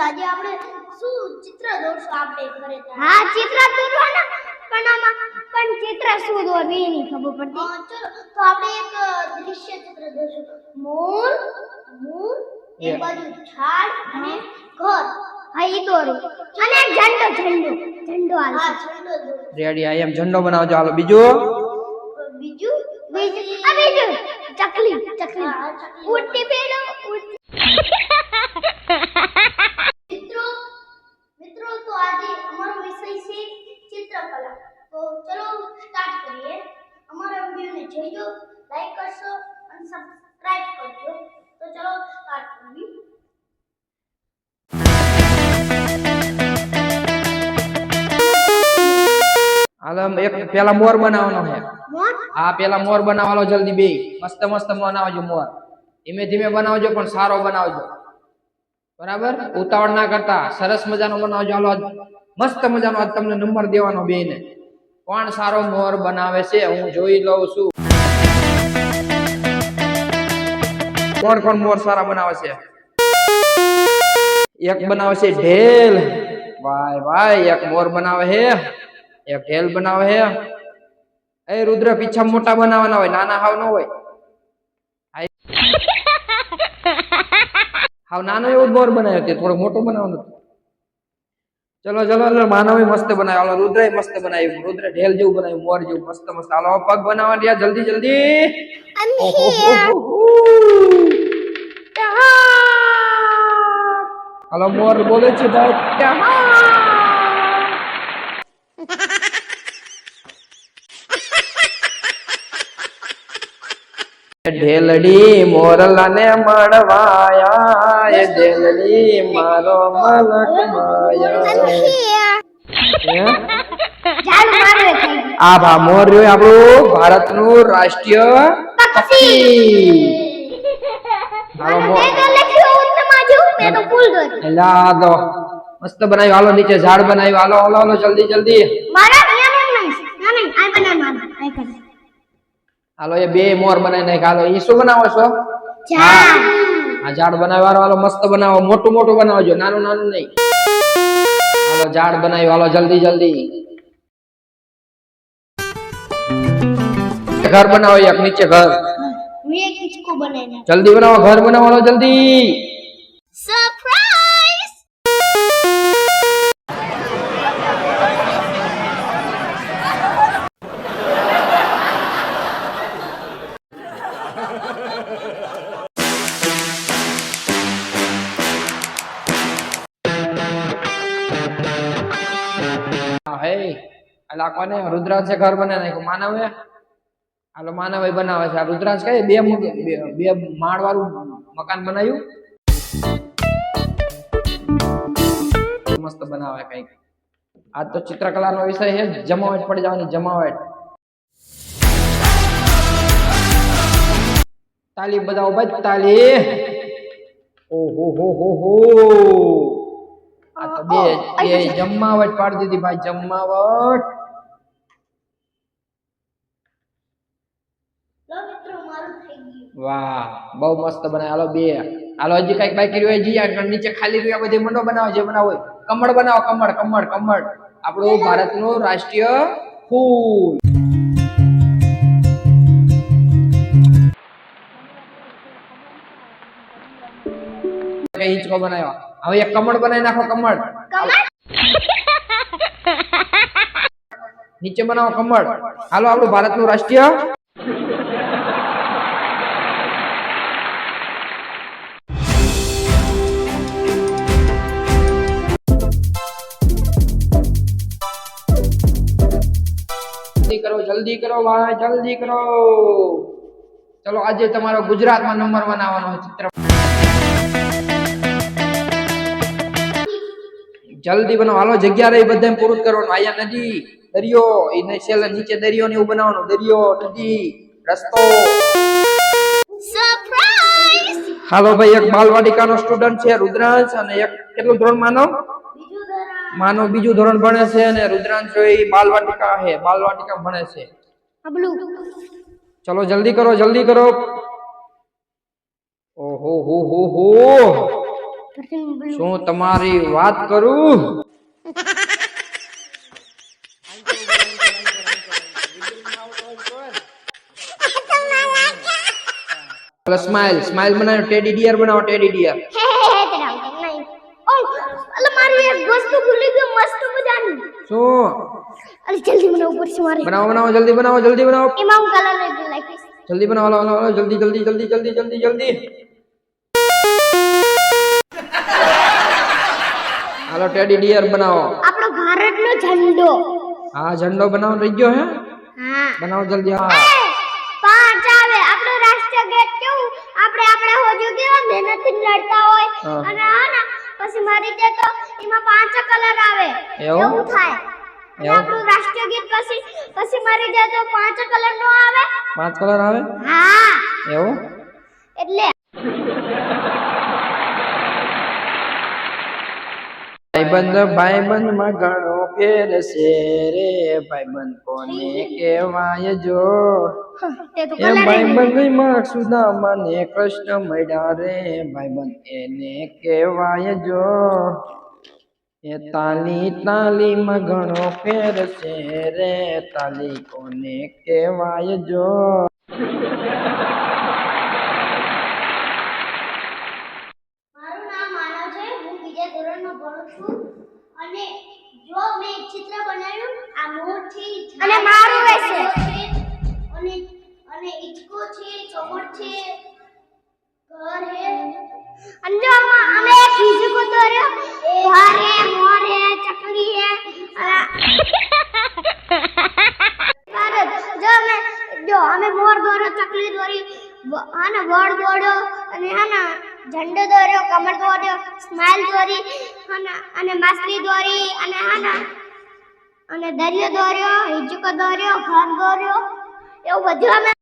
આજે આપણે શું ચિત્ર દોરશું આપણે ઘરે હા ચિત્ર દોરવાના પણ આમાં પણ ચિત્ર શું દોરવી એની ખબર પડતી? ચલો. તો આપણે એક દ્રશ્ય ચિત્ર દોરશું. મોર મોર એક. બાજુ ઝાડ અને ઘર. હા ઈ દોરું. અને એક ઝંડો ઝંડો. ઝંડો હા ઝંડો રેડી આઈ એમ ઝંડો બનાવજો. હાલો બીજું? હાલો એક પેલા મોર બનાવવાનો છે. હા પેલા મોર બનાવવાનો જલ્દી બે મસ્ત મસ્ત બનાવજો મોર. ધીમે ધીમે બનાવજો પણ સારો બનાવજો. બરાબર? ઉતાવળ ના કરતા. સરસ મજાનો બનાવજો. હાલો મસ્ત મજાનો આજ તમને નંબર દેવાનો બે ને કોણ સારો મોર બનાવે છે? હું જોઈ લઉં છું. કોણ કોણ મોર સારા બનાવે છે? એક બનાવે છે ઢેલ. ભાઈ ભાઈ એક મોર બનાવે છે. એક ઢેલ બનાવે હે. એ રુદ્ર પીછા મોટા બનાવવાના હોય નાના હાવ ન હોય. હાવ નાનો એવો જ મોર બનાવ્યો તે થોડો મોટો બનાવવાનો ચલો ચલો ચલો માનવે મસ્ત બનાવ્યો. હાલો રુદ્ર મસ્ત બનાવ્યું. રુદ્ર ઢેલ જેવું બનાવ્યું મોર જેવું મસ્ત મસ્ત. હાલો પગ બનાવવા રહ્યા જલ્દી જલ્દી. હાલો મોર બોલે છે ભાઈ ઢેલડી મોરલાને મળવાયા એ ઢેલડી મારો મલક માયા. ગયું આ ભા મોર રહ્યું આપણું ભારતનું રાષ્ટ્રીય પક્ષી. મારો મોર મેં તો લખ્યું ઉત્તમા જેવું મેં તો ફૂલ દોર્યું એલા આ તો મસ્ત બનાવ્યું હાલો નીચે ઝાડ બનાવ્યું હાલો હાલો હાલો જલ્દી જલ્દી મારા અહીંયા એમ નહીં ના નહીં આ બનાવ મારા આ કર હાલો એ બે મોર બનાવી નાખ હાલો એ શું બનાવો છો ઝાડ આ ઝાડ બનાવવાનો હાલો મસ્ત બનાવો મોટું મોટું બનાવજો નાનું નાનું નહીં હાલો ઝાડ બનાવ્યું હાલો જલ્દી જલ્દી ઘર બનાવો એક નીચે ઘર મેં એક હિંચકો બનાવીને જલ્દી બનાવો ઘર બનાવો હાલો જલ્દી સરપ્રાઈઝ હા, અલા કોને? રુદ્રાંશે ઘર બનાવી નાખ્યું. માનવે? હાલો માનવ બનાવે છે. આ રુદ્રાંશ કઈ? બે- બે માળ વાળું મકાન બનાવ્યું? મસ્ત બનાવે કંઈક. આ તો ચિત્રકલાનો વિષય છે. જમાવટ પડી જવાની જમાવટ. તાલી બધા ઊભા તાલી. ઓહો હો હો હો. આ તો બે બે જમાવટ પાડી દીધી ભાઈ જમાવટ વાહ બહુ મસ્ત બનાવ્યો હાલો બે. હાલો હજી કંઈક બાકી રહ્યું હોય જી આ નીચે ખાલી રહ્યું બધી મંડો બનાવો જે બનાવો કમળ બનાવો કમળ કમળ કમળ. આપણું ભારતનું રાષ્ટ્રીય ફૂલ. કઈ હિંચકો બનાવ્યો? હવે એક કમળ બનાવી નાખો કમળ. નીચે બનાવો કમળ. હાલો આપણું ભારતનું રાષ્ટ્રીય. જલ્દી કરો જલ્દી કરો ભાઈ જલ્દી કરો. ચલો આજે તમારો ગુજરાતમાં નંબર બનાવવાનો છે ચિત્ર. જલ્દી બનાવો. હાલો જગ્યા રહી બધા પૂરું કરવાનું. આયા નદી દરિયો એને છેલ્લે નીચે દરિયો ને એવું બનાવવાનું. દરિયો નદી રસ્તો. હાલો ભાઈ એક બાલવાટિકાનો સ્ટુડન્ટ છે રુદ્રાંશ અને એક કેટલું ધોરણ માનો? માનો બીજું ધોરણ ભણે છે અને રુદ્રાંશ જોઈ એ બાલવાટિકા છે બાલવાટિકા ભણે છે. ચલો જલ્દી કરો જલ્દી કરો. ઓહો હો હો હો. શું તમારી વાત કરું સ્માઈલ સ્માઈલ બનાવો ટેડી ડિયર બનાવો ટેડી ડિયર હે હે હે તેરા આવતા નહીં ઓ અલે મારી એક વસ્તુ ભૂલી ગયો મસ્ત મજાની શું અલે જલ્દી મને ઉપર છે મારે બનાવો બનાવો જલ્દી બનાવો જલ્દી બનાવો એમાં હું કલર લઈ નાખીશ જલ્દી બનાવો હાલો હાલો હાલો જલ્દી જલ્દી જલ્દી જલ્દી જલ્દી જલ્દી હાલો ટેડી ડિયર બનાવો. આપણો ભારતનો ઝંડો. હા ઝંડો બનાવો રહી ગયો હે? હા. બનાવો જલ્દી હા. એ, પાંચ આવે. આપણો રાષ્ટ્રીય ગીત કેવું? આપણે આપણે હોજો કેવા મહેનતથી લડતા હોય. હા. અને હા ને પછી મારી દે તો એમાં પાંચ કલર આવે. એવું? એવું થાય. અને એવું? આપણું રાષ્ટ્રીય ગીત પછી પછી મારી દે તો પાંચ કલર નો આવે. પાંચ કલર આવે? હા. એવું? એટલે ભાઈબંધ ભાઈબંધમાં ઘણો ફેર છે રે. ભાઈબંધ કોને કહેવાય જો? એ ભાઈબંધમાં સુદામાને કૃષ્ણ મળ્યા રે. ભાઈબંધ એને કહેવાય જો? એ તાલી તાલી માં ઘણો ફેર છે રે. તાલી કોને કહેવાય જો? વ- આને વડ દોડ્યો અને આને ઝંડો દોર્યો, કમર દોર્યો સ્માઈલ દોરી અને અને માછલી દોરી, અને આને, અને દરિયો દોર્યો હિજકો દોર્યો, ઘર દોર્યો, એવું બધું અમે